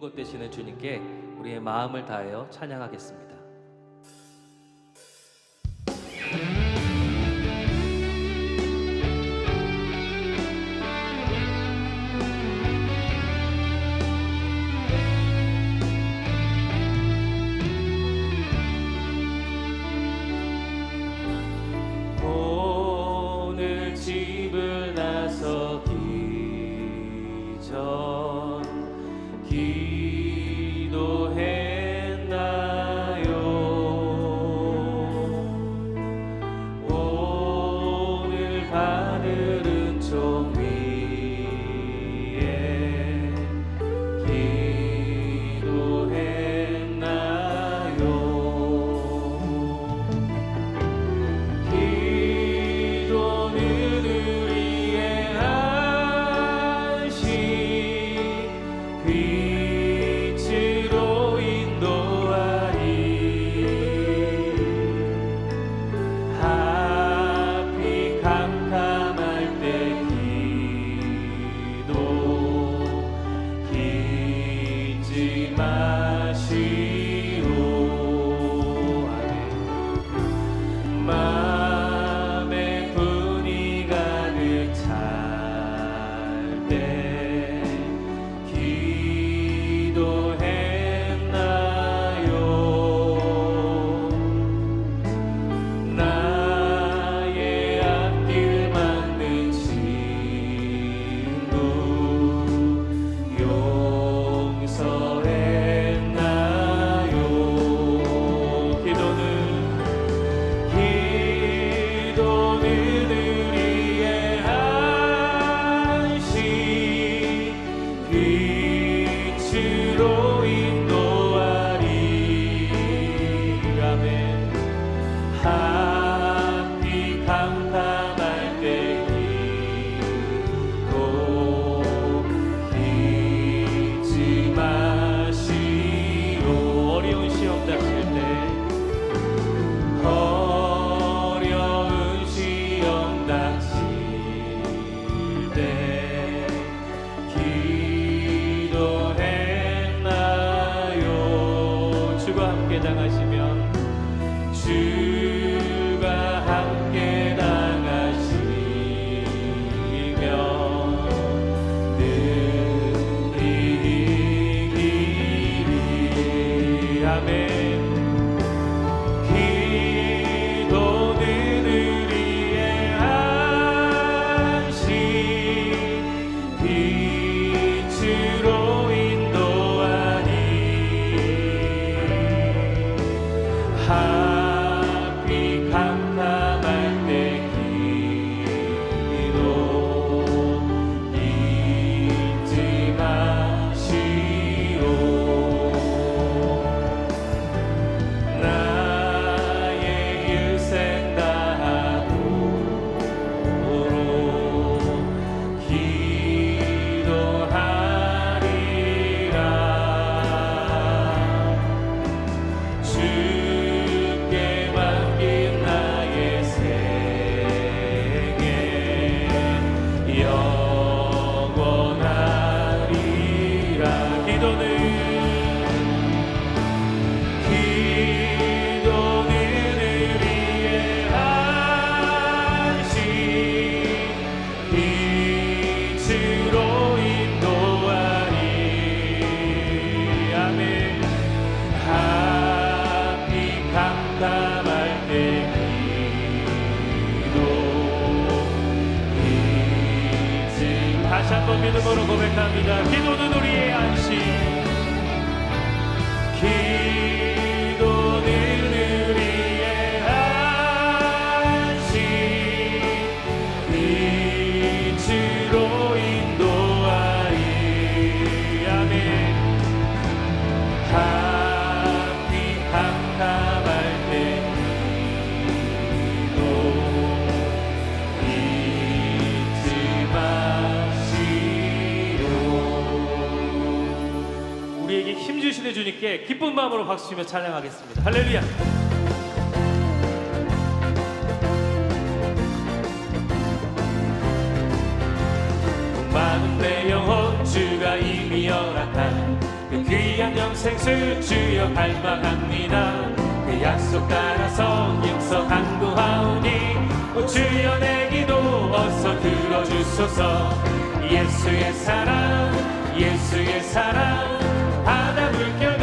것 대신에 주님께 우리의 마음을 다하여 찬양하겠습니다. Jesus. 마음으로 박수 치며 찬양하겠습니다. 할렐루야. 많은 내 영혼 주가 이미 열악한 그 귀한 영생수 주여 갈망합니다 그 약속 따라서 육성 항구하오니 주여 내 기도 어서 들어주소서 예수의 사랑 예수의 사랑 바다 물결